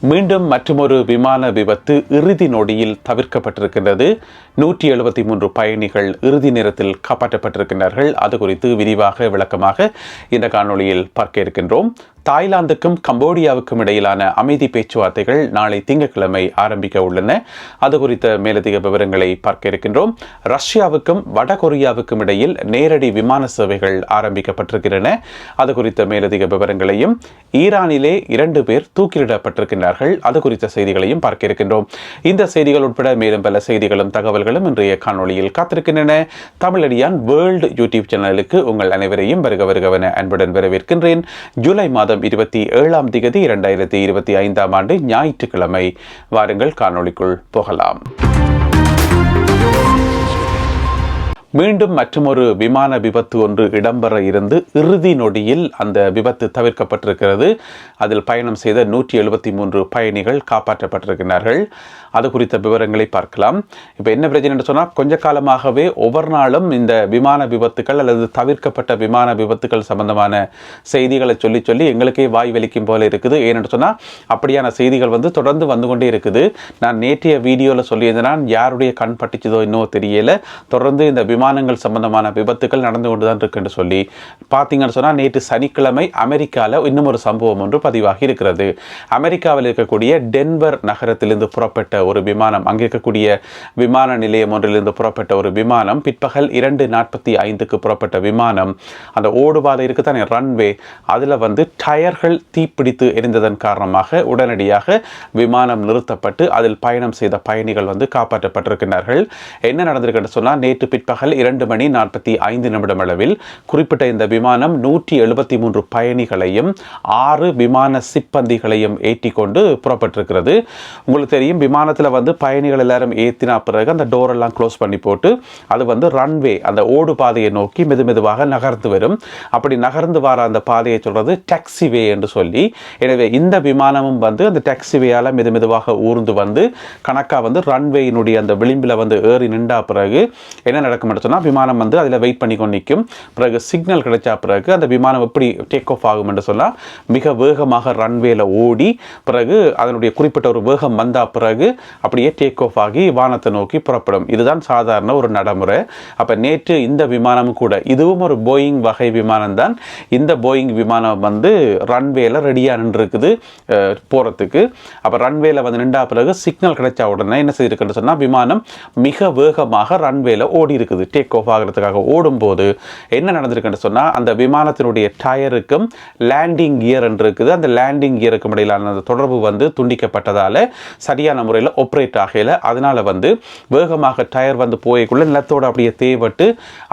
மீண்டும் மற்றொரு விமான விபத்து இறுதி நொடியில் தவிர்க்கப்பட்டிருக்கின்றது. நூற்றி எழுபத்தி மூன்று பயணிகள் இறுதி நேரத்தில் காப்பாற்றப்பட்டிருக்கின்றார்கள். அது குறித்து விரிவாக விளக்கமாக இந்த காணொளியில் பார்க்க இருக்கின்றோம். தாய்லாந்துக்கும் கம்போடியாவுக்கும் இடையிலான அமைதி பேச்சுவார்த்தைகள் நாளை திங்கட்கிழமை ஆரம்பிக்க உள்ளன. அது குறித்த மேலதிக விவரங்களை பார்க்க இருக்கின்றோம். ரஷ்யாவுக்கும் வடகொரியாவுக்கும் இடையில் நேரடி விமான சேவைகள் ஆரம்பிக்கப்பட்டிருக்கின்றன. அது குறித்த மேலதிக விவரங்களையும் ஈரானிலே இரண்டு பேர் தூக்கிலிடப்பட்டிருக்கின்றார்கள். அது குறித்த செய்திகளையும் பார்க்க இருக்கின்றோம். இந்த செய்திகள் உட்பட மேலும் பல செய்திகளும் தகவல்களும் இன்றைய காணொளியில் காத்திருக்கின்றன. தமிழடியான் வேர்ல்டு யூடியூப் சேனலுக்கு உங்கள் அனைவரையும் வருக வருகவன அன்புடன் வரவேற்கின்றேன். ஜூலை மாதம் இருபத்தி ஏழாம் திகதி இரண்டாயிரத்தி இருபத்தி ஐந்தாம் ஆண்டு ஞாயிற்றுக்கிழமை. வாருங்கள் காணொளிக்குள் போகலாம். மீண்டும் மற்றொரு விமான விபத்து ஒன்று இடம்பெற இருந்து இறுதி நொடியில் அந்த விபத்து தவிர்க்கப்பட்டிருக்கிறது. அதில் பயணம் செய்த நூற்றி எழுபத்தி மூன்று பயணிகள் காப்பாற்றப்பட்டிருக்கிறார்கள். அது குறித்த விவரங்களை பார்க்கலாம். இப்போ என்ன பிரச்சனை சொன்னால் கொஞ்ச காலமாகவே ஒவ்வொரு நாளும் இந்த விமான விபத்துக்கள் அல்லது தவிர்க்கப்பட்ட விமான விபத்துக்கள் சம்பந்தமான செய்திகளை சொல்லி சொல்லி எங்களுக்கே வாய் வலிக்கும் போல இருக்குது. ஏன்னு சொன்னால் அப்படியான செய்திகள் வந்து தொடர்ந்து வந்து கொண்டே இருக்குது. நான் நேற்றைய வீடியோவில் சொல்லியிருந்தேன் யாருடைய கண் பட்டுச்சதோ இன்னும் தெரியல. தொடர்ந்து இந்த விமானங்கள் சம்பந்தமான விபத்துக்கள் நடந்து கொண்டு தான் இருக்குன்னு சொல்லி பார்த்தீங்கன்னு சொன்னால் நேற்று சனிக்கிழமை அமெரிக்காவில் இன்னும் ஒரு சம்பவம் ஒன்று பதிவாகி இருக்கிறது. அமெரிக்காவில் இருக்கக்கூடிய டென்வர் நகரத்திலிருந்து புறப்பட்ட ஒரு விமானம் அங்கே இருக்கக்கூடிய விமான நிலையம் ஒன்றிலிருந்து புறப்பட்ட ஒரு விமானம் பிற்பகல் இரண்டு நாற்பத்தி ஐந்துக்கு புறப்பட்ட விமானம் அந்த ஓடுபாதை இருக்கு தானே ரன்வே அதில் வந்து டயர்கள் தீப்பிடித்து எரிந்ததன் காரணமாக உடனடியாக விமானம் நிறுத்தப்பட்டு அதில் பயணம் செய்த பயணிகள் வந்து காப்பாற்றப்பட்டிருக்கிறார்கள் என்ன நடந்திருக்குன்னு சொன்னால் நேற்று பிற்பகல் இரண்டு மணி நாற்பத்தி ஐந்து நிமிடம் அளவில் குறிப்பிட்ட இந்த விமானம் நூற்றி எழுபத்தி மூன்று பயணிகளையும் ஆறு விமான சிப்பந்திகளையும் ஏற்றி கொண்டு புறப்பட்டிருக்கிறது. உங்களுக்கு தெரியும் விமானத்தில் வந்து பயணிகள் எல்லாரும் ஏற்றினா பிறகு அந்த டோர் எல்லாம் க்ளோஸ் பண்ணி போட்டு அது வந்து ரன்வே அந்த ஓடு பாதையை நோக்கி மெது மெதுவாக நகர்ந்து வரும். அப்படி நகர்ந்து வர அந்த பாதையை சொல்கிறது டாக்ஸிவே என்று சொல்லி. எனவே இந்த விமானமும் வந்து அந்த டாக்ஸிவேயால் மெது மெதுவாக ஊர்ந்து வந்து கணக்காக வந்து ரன்வேயினுடைய அந்த விளிம்பில் வந்து ஏறி நின்றா பிறகு என்ன நடக்கும் சொன்னால் விமானம் வந்து அதில் வெயிட் பண்ணி கொண்டு நிற்கும். பிறகு சிக்னல் கிடைச்சா பிறகு அந்த விமானம் எப்படி டேக் ஆஃப் ஆகும் என்று சொன்னால் மிக வேகமாக ரன்வேல ஓடி பிறகு அதனுடைய குறிப்பிட்ட ஒரு வேகம் வந்தா பிறகு அப்படியே டேக் ஆஃப் ஆகி வானத்தை நோக்கி புறப்படும். இதுதான் சாதாரண ஒரு நடைமுறை. அப்போ நேற்று இந்த விமானம் கூட இதுவும் ஒரு போயிங் வகை விமானம் தான். இந்த போயிங் விமானம் வந்து ரன்வேல ரெடியாக நின்றுருக்குது போகிறதுக்கு அப்போ ரன்வேல வந்து நின்றா பிறகு சிக்னல் கிடைச்சா உடனே என்ன செய்திருக்குன்னு சொன்னால் விமானம் மிக வேகமாக ரன்வேல ஓடி இருக்குது டேக் ஆஃப் ஆகிறதுக்காக ஓடும்போது என்ன நடந்திருக்குன்னு சொன்னால் அந்த விமானத்தினுடைய டயருக்கும் லேண்டிங் கியர் என்று இருக்குது. அந்த லேண்டிங் கியருக்கும் இடையிலான அந்த தொடர்பு வந்து துண்டிக்கப்பட்டதால் சரியான முறையில் ஆப்ரேட் ஆகல. அதனால் வந்து வேகமாக டயர் வந்து போயக்குள்ள நிலத்தோடு அப்படியே தேவட்டு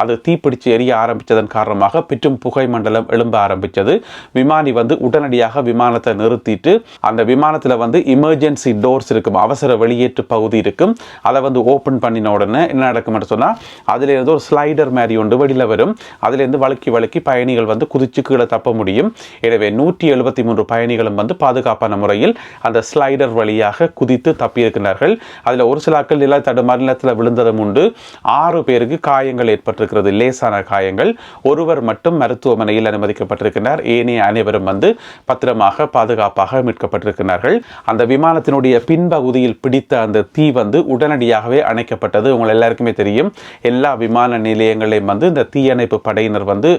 அது தீப்பிடிச்சு எரிய ஆரம்பித்ததன் காரணமாக பிற்றும் புகை மண்டலம் எழும்ப ஆரம்பித்தது விமானி வந்து உடனடியாக விமானத்தை நிறுத்திட்டு அந்த விமானத்தில் வந்து இமர்ஜென்சி டோர்ஸ் இருக்கும் அவசர வெளியேற்று பகுதி இருக்கும். அதை வந்து ஓப்பன் பண்ணின உடனே என்ன நடக்கும்னு சொன்னால் அது அதுலேருந்து ஒரு ஸ்லைடர் மாதிரி ஒன்று வெளியில் வரும் அதுலேருந்து வழுக்கி வழுக்கி பயணிகள் வந்து குதிச்சு கீழே தப்ப முடியும் எனவே நூற்றி எழுபத்தி மூன்று பயணிகளும் வந்து பாதுகாப்பான முறையில் அந்த ஸ்லைடர் வழியாக குதித்து தப்பியிருக்கிறார்கள் அதில் ஒரு சிலாக்கள் நில தடுமாறி நிலத்தில் விழுந்ததும் உண்டு ஆறு பேருக்கு காயங்கள் ஏற்பட்டிருக்கிறது லேசான காயங்கள் ஒருவர் மட்டும் மருத்துவமனையில் அனுமதிக்கப்பட்டிருக்கிறார் ஏனைய அனைவரும் வந்து பத்திரமாக பாதுகாப்பாக மீட்கப்பட்டிருக்கிறார்கள் அந்த விமானத்தினுடைய பின்பகுதியில் பிடித்த அந்த தீ வந்து உடனடியாகவே அணைக்கப்பட்டது உங்கள் எல்லாருக்குமே தெரியும் எல்லா விமான நிலையங்களையும் வந்து இந்த தீயணைப்பு படையினர் வந்து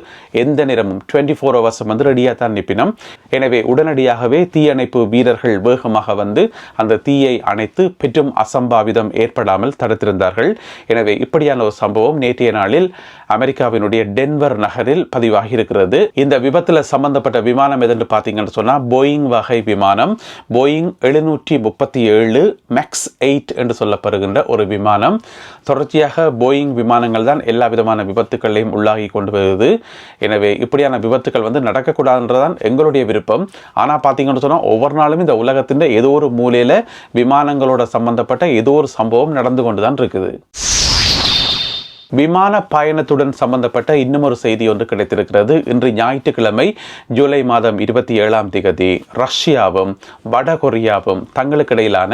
எந்த நேரமும் டுவெண்ட்டி ஃபோர் ஹவர்ஸும் வந்து ரெடியாக தான் நிற்பினோம் எனவே உடனடியாகவே தீயணைப்பு வீரர்கள் வேகமாக வந்து அந்த தீயை அணைத்து பெற்றும் அசம்பாவிதம் ஏற்படாமல் தடுத்திருந்தார்கள். எனவே இப்படியான ஒரு சம்பவம் நேற்றைய நாளில் அமெரிக்காவினுடைய டென்வர் நகரில் பதிவாகி இருக்கிறது இந்த விபத்தில் சம்பந்தப்பட்ட விமானம் எதுன்னு பார்த்தீங்கன்னு சொன்னால் போயிங் வகை விமானம் போயிங் எழுநூற்றி முப்பத்தி ஏழு மேக்ஸ் எயிட் என்று சொல்லப்படுகின்ற ஒரு விமானம். தொடர்ச்சியாக போயிங் விமான விமானங்கள் தான் எல்லா விதமான விபத்துக்களையும் உள்ளாகி கொண்டு வருது. எனவே இப்படியான விபத்துக்கள் வந்து நடக்கக்கூடாதுன்றதான் எங்களுடைய விருப்பம். ஆனால் பார்த்தீங்கன்னு சொன்னால் ஒவ்வொரு நாளும் இந்த உலகத்தின் ஏதோ ஒரு மூலையில் விமானங்களோட சம்பந்தப்பட்ட ஏதோ ஒரு சம்பவம் நடந்து கொண்டு தான் இருக்குது. விமான பயணத்துடன் சம்பந்தப்பட்ட இன்னும் ஒரு செய்தி ஒன்று கிடைத்திருக்கிறது. இன்று ஞாயிற்றுக்கிழமை ஜூலை மாதம் இருபத்தி ஏழாம் திகதி ரஷ்யாவும் வடகொரியாவும் தங்களுக்கு இடையிலான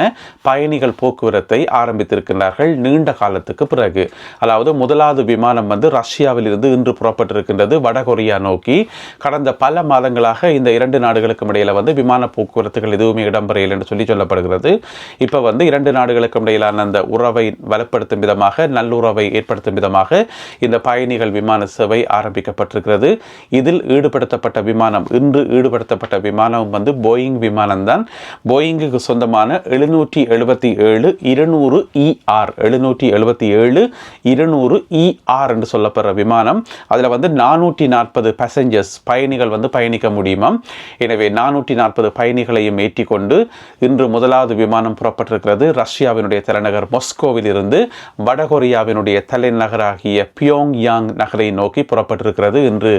பயணிகள் போக்குவரத்தை ஆரம்பித்திருக்கிறார்கள் நீண்ட காலத்துக்கு பிறகு. அதாவது முதலாவது விமானம் வந்து ரஷ்யாவிலிருந்து இன்று புறப்பட்டிருக்கின்றது வடகொரியா நோக்கி. கடந்த பல மாதங்களாக இந்த இரண்டு நாடுகளுக்கும் இடையில வந்து விமான போக்குவரத்துகள் எதுவுமே இடம்பெறையில் என்று சொல்லி சொல்லப்படுகிறது. இப்போ வந்து இரண்டு நாடுகளுக்கும் இடையிலான அந்த உறவை வலுப்படுத்தும் விதமாக நல்லுறவை ஏற்படுத்தும் விதமாக மூலமாக இந்த பயணிகள் விமான சேவை ஆரம்பிக்கப்பட்டிருக்கிறது. இதில் ஈடுபடுத்தப்பட்ட விமானம் இன்று ஈடுபடுத்தப்பட்ட விமானம் வந்து போயிங் விமானம்தான். போயிங்குக்கு சொந்தமான எழுநூற்றி எழுபத்தி ஏழு இருநூறு இஆர் எழுநூற்றி எழுபத்தி ஏழு இருநூறு இஆர் என்று சொல்லப்படுற விமானம். அதில் வந்து நானூற்றி நாற்பது பேசஞ்சர்ஸ் பயணிகள் வந்து பயணிக்க முடியுமா? எனவே நானூற்றி நாற்பது பயணிகளையும் ஏற்றிக்கொண்டு இன்று முதலாவது விமானம் புறப்பட்டிருக்கிறது. ரஷ்யாவினுடைய தலைநகர் மொஸ்கோவில் இருந்து வடகொரியாவினுடைய தலைநகர் தலைநகராகிய பியோங் யாங் நகரை நோக்கி புறப்பட்டிருக்கிறது இன்று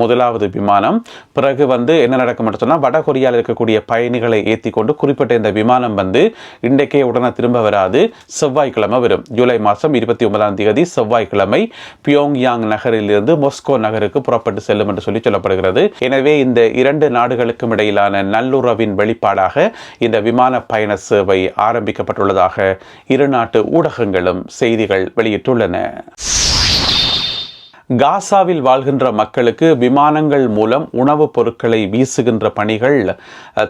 முதலாவது விமானம். பிறகு வந்து என்ன நடக்கும் சொன்னால் வடகொரியாவில் இருக்கக்கூடிய பயணிகளை ஏற்றி கொண்டு குறிப்பிட்ட இந்த விமானம் வந்து இன்றைக்கே உடனே திரும்ப வராது. செவ்வாய்க்கிழமை வரும். ஜூலை மாதம் இருபத்தி ஒன்பதாம் தேதி செவ்வாய்க்கிழமை பியோங் யாங் நகரில் மொஸ்கோ நகருக்கு புறப்பட்டு செல்லும் என்று சொல்லி சொல்லப்படுகிறது. எனவே இந்த இரண்டு நாடுகளுக்கும் இடையிலான நல்லுறவின் வெளிப்பாடாக இந்த விமான பயண சேவை ஆரம்பிக்கப்பட்டுள்ளதாக இரு நாட்டு ஊடகங்களும் செய்திகள் வெளியிட்டுள்ளன. காசாவில் வாழ்கின்ற மக்களுக்கு விமானங்கள் மூலம் உணவுப் பொருட்களை வீசுகின்ற பணிகள்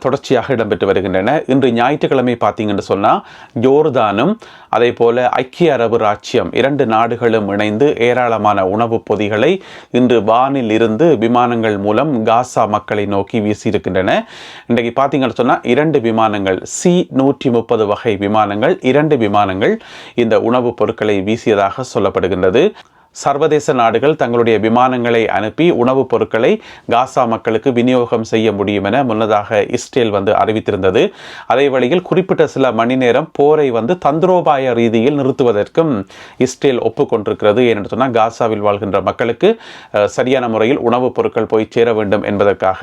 தொடர்ச்சியாக இடம்பெற்று வருகின்றன. இன்று ஞாயிற்றுக்கிழமை பார்த்தீங்கன்னு சொன்னால் ஜோர்தானும் அதே போல ஐக்கிய அரபு ராச்சியம் இரண்டு நாடுகளும் இணைந்து ஏராளமான உணவுப் பொதிகளை இன்று வானில் இருந்து விமானங்கள் மூலம் காசா மக்களை நோக்கி வீசியிருக்கின்றன. இன்றைக்கு பார்த்தீங்கன்னு சொன்னால் இரண்டு விமானங்கள் சி நூற்றி முப்பது வகை விமானங்கள் இரண்டு விமானங்கள் இந்த உணவுப் பொருட்களை வீசியதாக சொல்லப்படுகின்றது. சர்வதேச நாடுகள் தங்களுடைய விமானங்களை அனுப்பி உணவுப் பொருட்களை காசா மக்களுக்கு விநியோகம் செய்ய முடியும் என முன்னதாக இஸ்ரேல் வந்து அறிவித்திருந்தது. அதே வழியில் குறிப்பிட்ட சில மணி நேரம் போரை வந்து தந்திரோபாய ரீதியில் நிறுத்துவதற்கும் இஸ்ரேல் ஒப்புக்கொண்டிருக்கிறது. ஏனென்று சொன்னால் காசாவில் வாழ்கின்ற மக்களுக்கு சரியான முறையில் உணவுப் பொருட்கள் போய் சேர வேண்டும் என்பதற்காக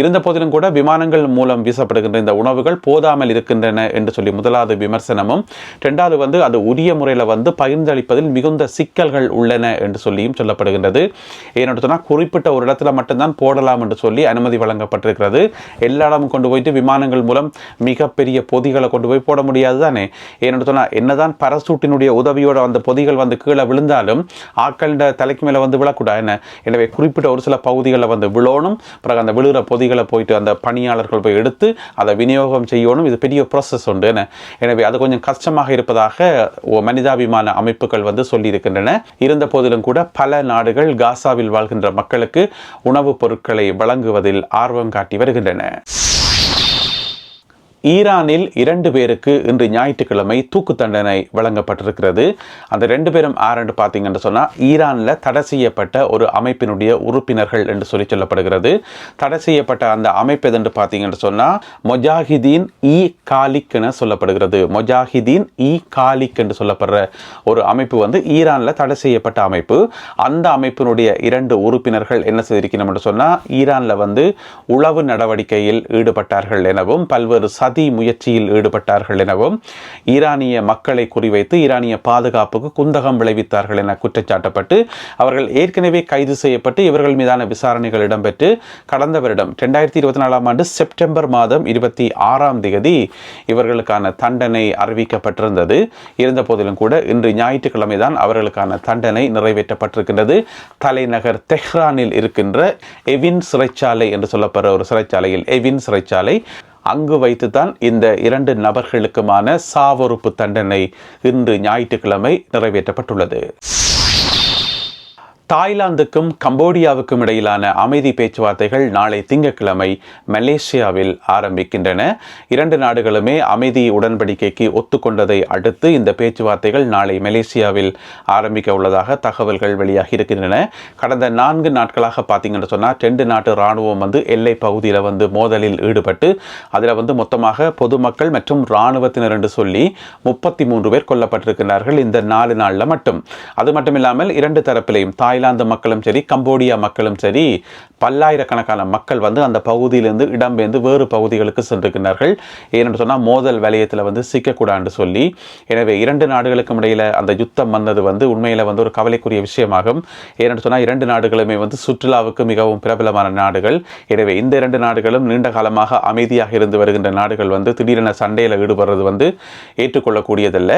இருந்த போதிலும் கூட விமானங்கள் மூலம் வீசப்படுகின்ற இந்த உணவுகள் போதாமல் இருக்கின்றன என்று சொல்லி முதலாவது விமர்சனமும் ரெண்டாவது வந்து அது உரிய முறையில் வந்து பகிர்ந்தளிப்பதில் மிகுந்த சிக்கல்கள் உள்ளன என்று சொல்லியும் சொல்லப்படுகின்றது. ஏனென்று சொன்னால் குறிப்பிட்ட ஒரு இடத்துல மட்டும்தான் போடலாம் என்று சொல்லி அனுமதி வழங்கப்பட்டிருக்கிறது. எல்லா இடமும் கொண்டு போயிட்டு விமானங்கள் மூலம் மிகப்பெரிய பொதிகளை கொண்டு போய் போட முடியாது தானே? ஏனென்று சொன்னால் என்னதான் பரசூட்டினுடைய உதவியோட அந்த பொதிகள் வந்து கீழே விழுந்தாலும் ஆக்களிட தலைக்கு மேலே வந்து விழக்கூடாது என்ன? எனவே குறிப்பிட்ட ஒரு சில பகுதிகளில் வந்து விழணும். பிறகு அந்த விழுகிற பொதிகளை போயிட்டு அந்த பணியாளர்கள் போய் எடுத்து அதை விநியோகம் செய்யணும். இது பெரிய ப்ராசஸ் உண்டு என்ன? எனவே அது கொஞ்சம் கஷ்டமாக இருப்பதாக மனிதாபிமான அமைப்புகள் வந்து சொல்லியிருக்கின்றன. இருந்த போதிலும் கூட பல நாடுகள் காசாவில் வாழ்கின்ற மக்களுக்கு உணவுப் பொருட்களை வழங்குவதில் ஆர்வம் காட்டி வருகின்றன. ஈரானில் இரண்டு பேருக்கு இன்று ஞாயிற்றுக்கிழமை தூக்கு தண்டனை வழங்கப்பட்டிருக்கிறது. அந்த ரெண்டு பேரும் யாருன்னு பார்த்தீங்கன்னு சொன்னால் ஈரானில் தடை செய்யப்பட்ட ஒரு அமைப்பினுடைய உறுப்பினர்கள் என்று சொல்லி சொல்லப்படுகிறது. தடை செய்யப்பட்ட அந்த அமைப்பு எதுன்னு பார்த்தீங்கன்னு சொன்னால் மொஜாஹிதீன் இ காலிக் என சொல்லப்படுகிறது. மொஜாஹிதீன் இ காலிக் என்று சொல்லப்படுற ஒரு அமைப்பு வந்து ஈரானில் தடை செய்யப்பட்ட அமைப்பு. அந்த அமைப்பினுடைய இரண்டு உறுப்பினர்கள் என்ன செய்திருக்கணும் என்று சொன்னால் ஈரானில் வந்து உளவு நடவடிக்கையில் ஈடுபட்டார்கள் எனவும் பல்வேறு சதி முயற்சியில் ஈடுபட்டார்கள் எனவும் ஈரானிய மக்களை குறிவைத்து ஈரானிய பாதுகாப்புக்கு குந்தகம் விளைவித்தார்கள் என குற்றச்சாட்டப்பட்டு அவர்கள் ஏற்கனவே கைது செய்யப்பட்டு இவர்கள் மீதான விசாரணைகள் இடம்பெற்று கடந்த வருடம் ரெண்டாயிரத்தி இருபத்தி நாலாம் ஆண்டு செப்டம்பர் மாதம் இருபத்தி ஆறாம் தேதி இவர்களுக்கான தண்டனை அறிவிக்கப்பட்டிருந்தது. இருந்த போதிலும் கூட இன்று ஞாயிற்றுக்கிழமை தான் அவர்களுக்கான தண்டனை நிறைவேற்றப்பட்டிருக்கின்றது. தலைநகர் தெஹ்ரானில் இருக்கின்ற எவின் சிறைச்சாலை என்று சொல்லப்படுற ஒரு சிறைச்சாலையில் எவின் சிறைச்சாலை அங்கு வைத்துதான் இந்த இரண்டு நபர்களுக்குமான சாவறுப்பு தண்டனை இன்று ஞாயிற்றுக்கிழமை நிறைவேற்றப்பட்டுள்ளது. தாய்லாந்துக்கும் கம்போடியாவுக்கும் இடையிலான அமைதி பேச்சுவார்த்தைகள் நாளை திங்கட்கிழமை மலேசியாவில் ஆரம்பிக்கின்றன. இரண்டு நாடுகளுமே அமைதி உடன்படிக்கைக்கு ஒத்துக்கொண்டதை அடுத்து இந்த பேச்சுவார்த்தைகள் நாளை மலேசியாவில் ஆரம்பிக்க உள்ளதாக தகவல்கள் வெளியாகி இருக்கின்றன. கடந்த நான்கு நாட்களாக பார்த்தீங்கன்னு சொன்னால் ரெண்டு நாட்டு இராணுவம் வந்து எல்லை பகுதியில் வந்து மோதலில் ஈடுபட்டு அதில் வந்து மொத்தமாக பொதுமக்கள் மற்றும் இராணுவத்தினர் என்று சொல்லி முப்பத்தி மூன்று பேர் கொல்லப்பட்டிருக்கிறார்கள் இந்த நாலு நாளில் மட்டும். அது மட்டும் இல்லாமல் இரண்டு தரப்பிலையும் தாய் தாய்லாந்து மக்களும் சரி கம்போடியா மக்களும் சரி பல்லாயிரக்கணக்கான மக்கள் வந்து அந்த பகுதியிலிருந்து இடம்பெயர்ந்து வேறு பகுதிகளுக்கு சென்றிருக்கிறார்கள் ஏனென்று சொன்னால் மோதல் வலயத்தில் வந்து சிக்கக்கூடாதுன்னு சொல்லி எனவே இரண்டு நாடுகளுக்கும் இடையில் அந்த யுத்தம் வந்தது வந்து உண்மையில் வந்து ஒரு கவலைக்குரிய விஷயமாகும். ஏனென்று சொன்னால் இரண்டு நாடுகளுமே வந்து சுற்றுலாவுக்கு மிகவும் பிரபலமான நாடுகள். எனவே இந்த இரண்டு நாடுகளும் நீண்ட காலமாக அமைதியாக இருந்து வருகின்ற நாடுகள் வந்து திடீரென சண்டையில் ஈடுபடுறது வந்து ஏற்றுக்கொள்ளக்கூடியதல்ல.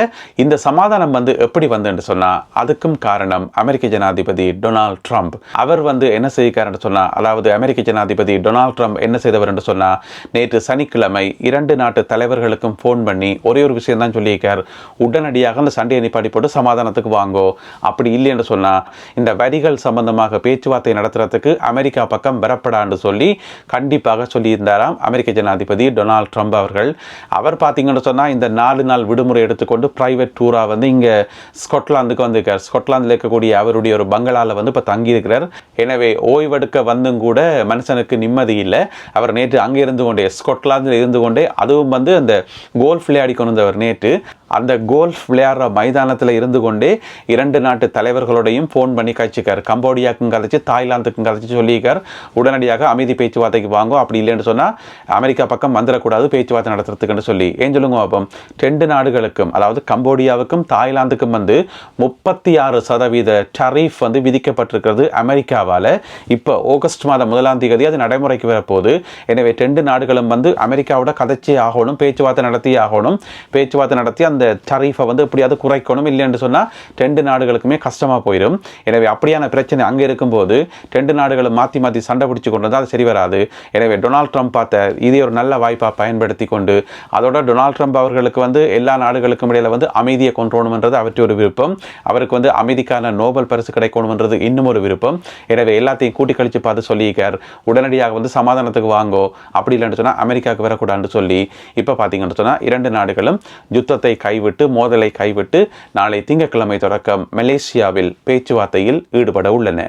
இந்த சமாதானம் வந்து எப்படி வந்துன்னு சொன்னால் அதுக்கும் காரணம் அமெரிக்க ஜனாதிபதி டொனால்ட் ட்ரம்ப். அவர் வந்து என்ன செய்கிறார்னு சொன்னால் அதாவது அமெரிக்க ஜனாதிபதி டொனால்ட் ட்ரம்ப் என்ன செய்தவர் என்று சொன்னால் நேற்று சனிக்கிழமை இரண்டு நாட்டு தலைவர்களுக்கும் ஃபோன் பண்ணி ஒரே ஒரு விஷயம் தான் சொல்லியிருக்கார். உடனடியாக அந்த சண்டையை நிப்பாடி போட்டு சமாதானத்துக்கு வாங்கோ. அப்படி இல்லை என்று சொன்னால் இந்த வரிகள் சம்பந்தமாக பேச்சுவார்த்தை நடத்துறதுக்கு அமெரிக்கா பக்கம் வரப்படான்னு சொல்லி கண்டிப்பாக சொல்லியிருந்தாராம் அமெரிக்க ஜனாதிபதி டொனால்ட் ட்ரம்ப் அவர்கள். அவர் பார்த்தீங்கன்னு சொன்னால் இந்த நாலு நாள் விடுமுறை எடுத்துக்கொண்டு பிரைவேட் டூராக வந்து இங்கே ஸ்கொட்லாந்துக்கு வந்திருக்கார். ஸ்கொட்லாந்தில் இருக்கக்கூடிய அவருடைய ஒரு பங்களாவில் வந்து இப்போ தங்கியிருக்கிறார். எனவே ஓய்வெடுக்க வந்தும் கூட மனுஷனுக்கு நிம்மதி இல்லை. அவர் நேற்று அங்கே இருந்து கொண்டே ஸ்கொட்லாந்தில் இருந்து கொண்டே அதுவும் வந்து அந்த கோல்ஃப் விளையாடி கொண்டு வந்தவர் நேற்று. அந்த கோல்ஃப் விளையாடுற மைதானத்தில் இருந்து கொண்டே இரண்டு நாட்டு தலைவர்களோடையும் ஃபோன் பண்ணி கழிச்சிக்கார். கம்போடியாவுக்கும் கதைச்சு தாய்லாந்துக்கும் கழிச்சு சொல்லியிருக்கார். உடனடியாக அமைதி பேச்சுவார்த்தைக்கு வாங்கும் அப்படி இல்லைன்னு சொன்னால் அமெரிக்கா பக்கம் வந்துடக்கூடாது பேச்சுவார்த்தை நடத்துறதுக்குன்னு சொல்லி. ஏன் சொல்லுங்க பாப்போம். ரெண்டு நாடுகளுக்கும் அதாவது கம்போடியாவுக்கும் தாய்லாந்துக்கும் வந்து முப்பத்தி ஆறு சதவீத டரீஃப் வந்து விதிக்கப்பட்டிருக்கிறது அமெரிக்காவால். இப்போ ஆகஸ்ட் மாதம் முதலாம் தேதி அது நடைமுறைக்கு வரப்போகுது. எனவே ரெண்டு நாடுகளும் வந்து அமெரிக்காவோட கதைச்சி ஆகணும் பேச்சுவார்த்தை நடத்தி ஆகணும். பேச்சுவார்த்தை நடத்தி அந்த டரீஃபை வந்து எப்படியாவது குறைக்கணும் இல்லைன்னு சொன்னால் ரெண்டு நாடுகளுக்குமே கஷ்டமாக போயிடும் எனவே அப்படியான பிரச்சனை அங்கே இருக்கும்போது ரெண்டு நாடுகளும் மாற்றி மாற்றி சண்டை பிடிச்சி கொண்டு வந்தால் அது சரி வராது. எனவே டொனால்ட் ட்ரம்ப் பார்த்த இதை ஒரு நல்ல வாய்ப்பாக பயன்படுத்தி கொண்டு அதோட டொனால்ட் ட்ரம்ப் அவர்களுக்கு வந்து எல்லா நாடுகளுக்கும் இடையில் வந்து அமைதியை கொண்டு வரணுன்றது அவற்றை ஒரு விருப்பம். அவருக்கு வந்து அமைதிக்கான நோபல் பரிசு கிடைக்கணுன்றது இன்னும் ஒரு விருப்பம். எனவே எல்லாத்தையும் கூட்டி கழிச்சு பார்த்து சொல்லியிருக்கார். உடனடியாக வந்து சமாதானத்துக்கு வாங்கோ அப்படி இல்லைன்னு சொன்னால் அமெரிக்காவுக்கு வரக்கூடாதுன்னு சொல்லி. இப்போ பார்த்தீங்கன்னு சொன்னால் இரண்டு நாடுகளும் யுத்தத்தை கைவிட்டு மோதலை கைவிட்டு நாளை திங்கட்கிழமை தொடக்கம் மலேசியாவில் பேச்சுவார்த்தையில் ஈடுபட உள்ளன.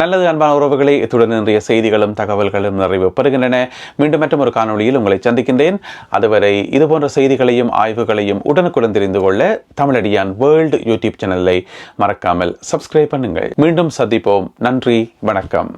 நல்லது அன்பான உறவுகளை இத்துடன் இன்றைய செய்திகளும் தகவல்களும் நிறைவு பெறுகின்றன. மீண்டும் மற்றும் ஒரு காணொளியில் உங்களை சந்திக்கின்றேன். அதுவரை இதுபோன்ற செய்திகளையும் ஆய்வுகளையும் உடனுக்குடன் தெரிந்து கொள்ள தமிழடியான் வேர்ல்டு யூடியூப் சேனலை மறக்காமல் சப்ஸ்கிரைப் பண்ணுங்கள். மீண்டும் சந்திப்போம். நன்றி வணக்கம்.